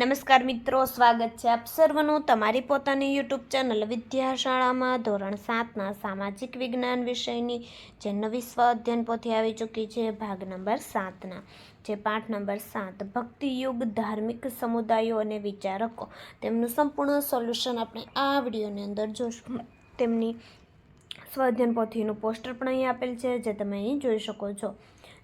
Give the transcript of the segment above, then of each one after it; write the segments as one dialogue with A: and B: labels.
A: નમસ્કાર મિત્રો, સ્વાગત છે આપ સર્વનું તમારી પોતાની યુટ્યુબ ચેનલ વિદ્યાશાળામાં. ધોરણ સાતના સામાજિક વિજ્ઞાન વિષયની જે નવી સ્વ અધ્યયન પોથી આવી ચૂકી છે, ભાગ નંબર સાતના. જે પાઠ નંબર સાત, ભક્તિયુગ, ધાર્મિક સમુદાયો અને વિચારકો. તેમનું સંપૂર્ણ સોલ્યુશન આપણે આ વિડીયોની અંદર જોશું. તેમની સ્વાધ્યન પોથીનું પોસ્ટર પણ અહીં આપેલ છે, જે તમે અહીં જોઈ શકો છો.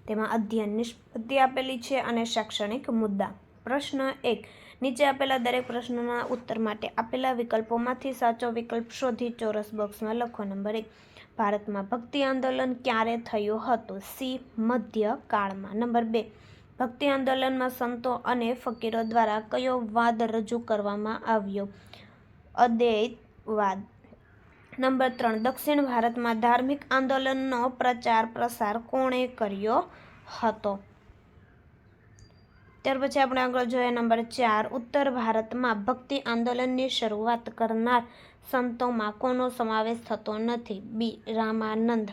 A: તેમાં અધ્યયન નિષ્પત્તિ આપેલી છે અને શૈક્ષણિક મુદ્દા. પ્રશ્ન એક. નીચે આપેલા દરેક પ્રશ્નના ઉત્તર માટે આપેલા વિકલ્પોમાંથી સાચો વિકલ્પ શોધી ચોરસ બોક્સમાં લખો. નંબર એક. ભારતમાં ભક્તિ આંદોલન ક્યારે થયું હતું? સી. મધ્ય કાળમાં. નંબર બે. ભક્તિ આંદોલનમાં સંતો અને ફકીરો દ્વારા કયો વાદ રજૂ કરવામાં આવ્યો? અદ્વૈતવાદ નંબર ત્રણ. દક્ષિણ ભારતમાં ધાર્મિક આંદોલનનો પ્રચાર પ્રસાર કોણે કર્યો હતો? ત્યાર પછી આપણે આગળ જોઈએ નંબર ચાર. ઉત્તર ભારતમાં ભક્તિ આંદોલનની શરૂઆત કરનાર સંતોમાં કોનો સમાવેશ થતો નથી? બી. રામાનંદ.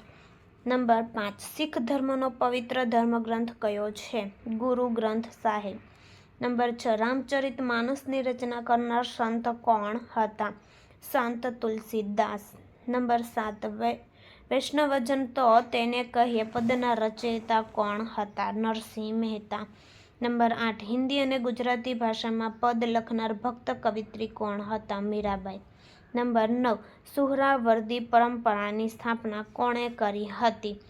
A: નંબર પાંચ. શીખ ધર્મનો પવિત્ર ધર્મગ્રંથ કયો છે? ગુરુ ગ્રંથ સાહેબ. નંબર છ. રામચરિત માનસની રચના કરનાર સંત કોણ હતા? સંત તુલસીદાસ. નંબર સાત. વૈષ્ણવજન તો તેને કહીએ, પદના રચયિતા કોણ હતા? નરસિંહ મહેતા. નંબર આઠ, હિન્દી અને ગુજરાતી ભાષામાં પદ લખનાર ભક્ત કવિત્રી કોણ હતા? મીરાબાઈ. નંબર નવ, સુહરાવર્દી પરંપરાની સ્થાપના કોણે કરી હતી?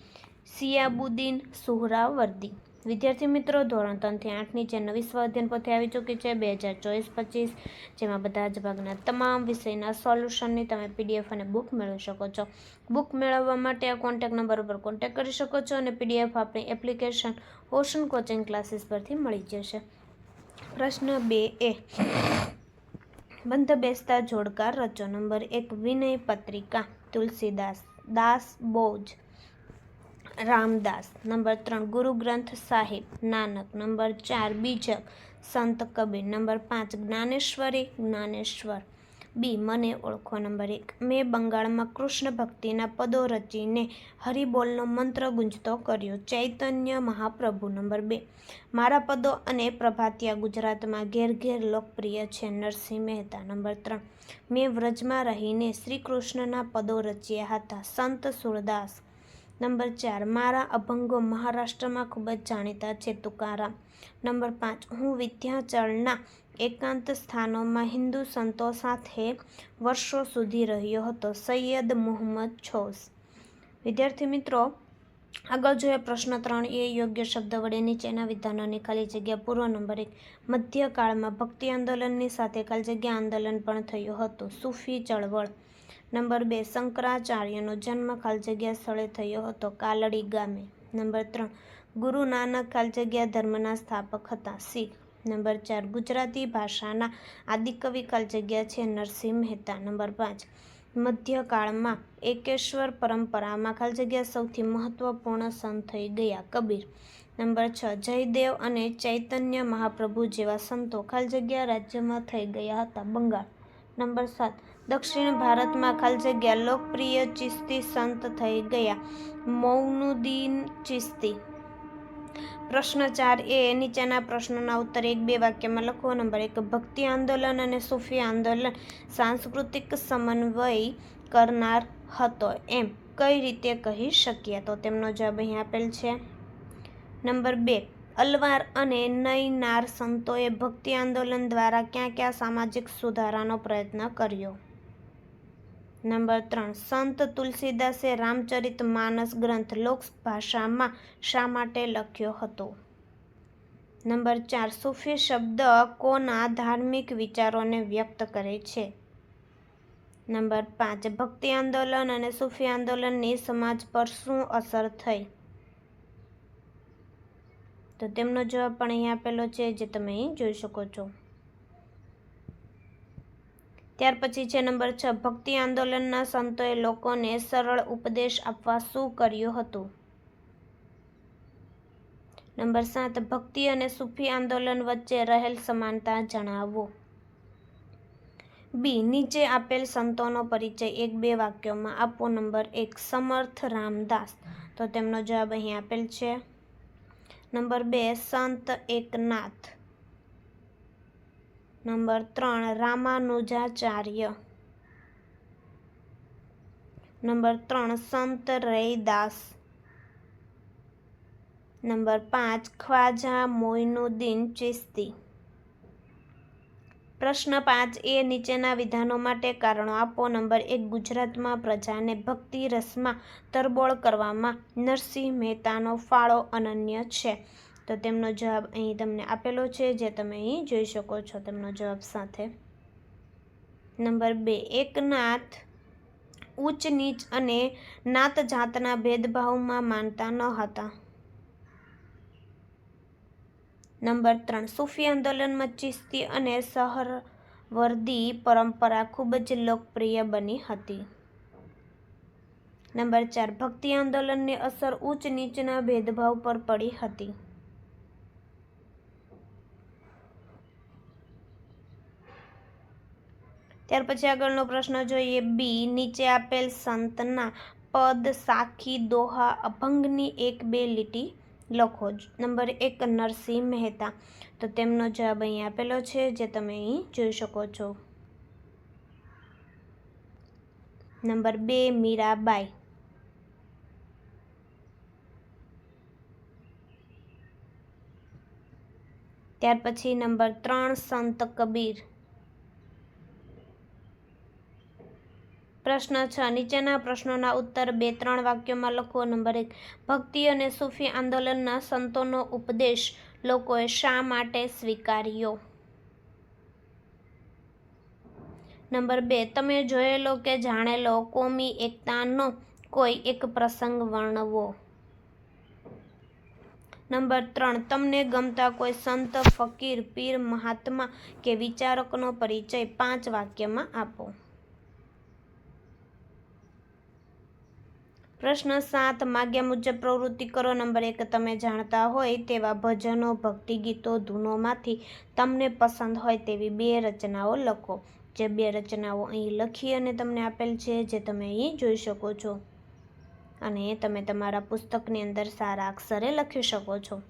A: સિયાબુદ્દીન સુહરાવર્દી. વિદ્યાર્થી મિત્રો, ધોરણ ત્રણથી આઠની જે નવી સ્વાધ્યાયન પોથી આવી ચૂકી છે, બે હજાર ચોવીસ પચીસ, જેમાં બધા જ ભાગના તમામ વિષયના સોલ્યુશનની તમે પીડીએફ અને બુક મેળવી શકો છો. બુક મેળવવા માટે આ કોન્ટેક્ટ નંબર ઉપર કોન્ટેક્ટ કરી શકો છો અને પીડીએફ આપણી એપ્લિકેશન ઓશન કોચિંગ ક્લાસીસ પરથી મળી જશે. પ્રશ્ન બે એ, બંધ બેસતા જોડકાર રચો. નંબર એક, વિનય પત્રિકા, તુલસીદાસ, દાસ બોજ રામદાસ. નંબર ત્રણ, ગુરુ ગ્રંથ સાહિબ. નાનક. નંબર ચાર, બીજક. સંત કબીર. નંબર પાંચ, જ્ઞાનેશ્વરી જ્ઞાનેશ્વર. બી, મને ઓળખો. નંબર એક, મેં બંગાળમાં કૃષ્ણ ભક્તિના પદો રચીને હરિબોલનો મંત્ર ગુંજતો કર્યો. ચૈતન્ય મહાપ્રભુ. નંબર બે, મારા પદો અને પ્રભાતિયા ગુજરાતમાં ઘેર ઘેર લોકપ્રિય છે નરસિંહ મહેતા. નંબર ત્રણ, મેં વ્રજમાં રહીને શ્રી કૃષ્ણના પદો રચ્યા હતા. સંત સુરદાસ નંબર ચાર, મારા અભંગો મહારાષ્ટ્રમાં ખૂબ જ જાણીતા છે, તુકારામ. નંબર પાંચ, હું વિદ્યાચળના એકાંત સ્થાનોમાં હિન્દુ સંતો સાથે વર્ષો સુધી રહ્યો હતો. સૈયદ મુહમ્મદ છોસ. વિદ્યાર્થી મિત્રો, આગળ જોઈએ પ્રશ્ન ત્રણ. એ યોગ્ય શબ્દ વડે નીચેના વિધાનોની ખાલી જગ્યા. પૂર્વ નંબર એક, મધ્યકાળમાં ભક્તિ આંદોલનની સાથે ખાલી જગ્યા આંદોલન પણ થયું હતું. સૂફી ચળવળ. નંબર બે, શંકરાચાર્યનો જન્મ ખાલી જગ્યા સ્થળે થયો હતો, કાલડી ગામે. નંબર ત્રણ, ગુરુ નાનક ખાલી જગ્યા ધર્મના સ્થાપક હતા, શીખ. નંબર ચાર, ગુજરાતી ભાષાના આદિકવિ ખાલી જગ્યા છે, નરસિંહ મહેતા. નંબર પાંચ, મધ્યકાળમાં એકેશ્વર પરંપરામાં ખાલી જગ્યા સૌથી મહત્વપૂર્ણ સંત થઈ ગયા, કબીર. નંબર છ, જયદેવ અને ચૈતન્ય મહાપ્રભુ જેવા સંતો ખાલી જગ્યા રાજ્યમાં થઈ ગયા હતા, બંગાળ. નંબર સાત દક્ષિણ ભારતમાં ખાલી જગ્યા લોકપ્રિય ચિસ્તી સંત થઈ ગયા. મૌનુદ્દીન ચિસ્તી. પ્રશ્ન ચાર એ નીચેના પ્રશ્નોના ઉત્તર એક બે વાક્યમાં લખો. નંબર એક, ભક્તિ આંદોલન અને સૂફી આંદોલન સાંસ્કૃતિક સમન્વય કરનાર હતો. એમ કઈ રીતે કહી શકીએ? તો તેમનો જવાબ અહીં આપેલ છે. નંબર બે, અલવાર અને નયનાર સંતોએ ભક્તિ આંદોલન દ્વારા ક્યાં ક્યાં સામાજિક સુધારાનો પ્રયત્ન કર્યો? નંબર ત્રણ, સંત તુલસીદાસે રામચરિત માનસ ગ્રંથ લોક ભાષામાં શા માટે લખ્યો હતો? નંબર ચાર, સૂફી શબ્દ કોના ધાર્મિક વિચારોને વ્યક્ત કરે છે? નંબર પાંચ, ભક્તિ આંદોલન અને સૂફી આંદોલનની સમાજ પર શું અસર થઈ? તો તેમનો જવાબ પણ અહીં આપેલો છે, જે તમે અહીં જોઈ શકો છો. ત્યાર પછી છે નંબર છ, ભક્તિ આંદોલનના સંતોએ લોકોને સરળ ઉપદેશ આપવા શું કર્યું હતું? નંબર સાત, ભક્તિ અને સૂફી આંદોલન વચ્ચે રહેલ સમાનતા જણાવો. બી, નીચે આપેલ સંતોનો પરિચય. એક, બે વાક્યોમાં આપો. નંબર એક, સમર્થ રામદાસ. તો તેમનો જવાબ અહીં આપેલ છે. નંબર બે, સંત એકનાથ. નંબર ત્રણ, રામાનુજાચાર્ય. નંબર ત્રણ, સંત રૈદાસ. નંબર પાંચ, ખ્વાજા મોઇનુદ્દીન ચિસ્તી પ્રશ્ન પાંચ, એ નીચેના વિધાનો માટે કારણો આપો. નંબર એક, ગુજરાતમાં પ્રજાને ભક્તિ રસમાં તરબોળ કરવામાં નરસિંહ મહેતાનો ફાળો અનન્ય છે. તો તેમનો જવાબ અહીં તમને આપેલો છે, જે તમે અહીં જોઈ શકો છો તેમનો જવાબ સાથે. નંબર બે, એકનાથ ઉચ્ચ નીચ અને નાત જાતના ભેદભાવમાં માનતા ન હતા. નંબર ત્રણ, સૂફી આંદોલનમાં ચિસ્તી અને સહરવર્દી પરંપરા ખૂબ જ લોકપ્રિય બની હતી. નંબર ચાર, ભક્તિ આંદોલનની અસર ઉચ્ચ નીચના ભેદભાવ પર પડી હતી. ત્યાર પછી આગળનો પ્રશ્ન જોઈએ બી. નીચે આપેલ સંતના પદ સાખી દોહા અભંગની એક બે લીટી લખો. નંબર એક, નરસિંહ મહેતા. તો તેમનો જવાબ અહીં આપેલો છે, જે તમે અહીં જોઈ શકો છો. નંબર બે, મીરાબાઈ. ત્યાર પછી નંબર ત્રણ, સંત કબીર. પ્રશ્ન છ. નીચેના પ્રશ્નોના ઉત્તર બે ત્રણ વાક્યોમાં લખો. નંબર એક, ભક્તિ અને સૂફી આંદોલનના સંતોનો ઉપદેશ લોકોએ શા માટે સ્વીકાર્યો? નંબર બે, તમે જોયેલો કે જાણેલો કોમી એકતાનો કોઈ એક પ્રસંગ વર્ણવો? નંબર ત્રણ, તમને ગમતા કોઈ સંત, ફકીર, પીર, મહાત્મા કે વિચારકનો પરિચય? પાંચ વાક્યમાં આપો. પ્રશ્ન સાત, માગ્યા મુજબ પ્રવૃત્તિ કરો. નંબર એક, તમે જાણતા હોય તેવા ભજનો ભક્તિ ગીતો ધૂનોમાંથી તમને પસંદ હોય તેવી બે રચનાઓ લખો. જે બે રચનાઓ અહીં લખી અને તમને આપેલ છે, જે તમે અહીં જોઈ શકો છો. અને તમે તમારા પુસ્તકની અંદર સારા અક્ષરે લખી શકો છો.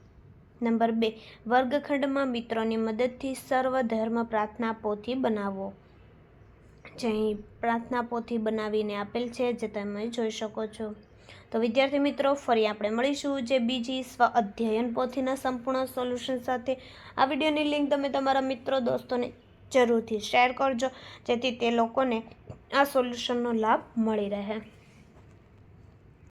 A: નંબર બે, વર્ગખંડમાં મિત્રોની મદદથી સર્વધર્મ પ્રાર્થના પોથી બનાવો. જે અહીં પ્રાર્થના પોથી બનાવીને આપેલ છે, જે તમે જોઈ શકો છો. તો વિદ્યાર્થી મિત્રો, ફરી આપણે મળીશું જે બીજી સ્વ અધ્યયન પોથીના સંપૂર્ણ સોલ્યુશન સાથે. આ વિડીયોની લિંક તમે તમારા મિત્રો, દોસ્તોને જરૂરથી શેર કરજો, જેથી તે લોકોને આ સોલ્યુશનનો લાભ મળી રહે.